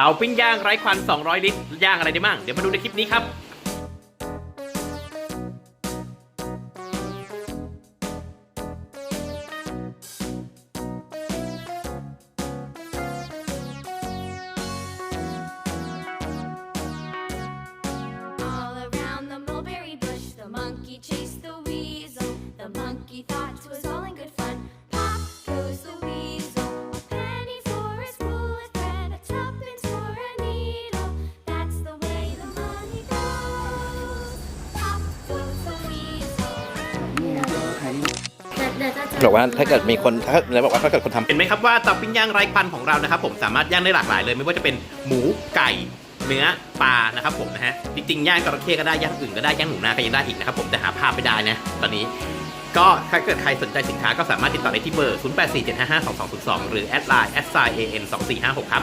เตาปิ้งย่างไร้ควัน 200 ลิตร ย่างอะไรได้บ้าง เดี๋ยวมาดูในคลิปนี้ครับ All บอกว่าถ้าเกิดมีคนถ้าแล้วบอกว่าถ้าเกิดคนทำเห็นไหมครับว่าเตาปิ้งย่างไร้ควันของเรานะครับ ผมสามารถย่างได้หลากหลายเลย ไม่ว่าจะเป็นหมูไก่เนื้อปลานะครับผมนะฮะจริงๆย่างจระเข้ก็ได้ย่างอื่นก็ได้ย่างหนูนาก็ยังได้อีกนะครับผมแต่หาภาพไม่ได้นะตอนนี้ก็ถ้าเกิดใครสนใจสินค้าก็สามารถติดต่อได้ที่เบอร์ 0847552202 หรือแอดไลน์ a n 2 4 5 6ครับ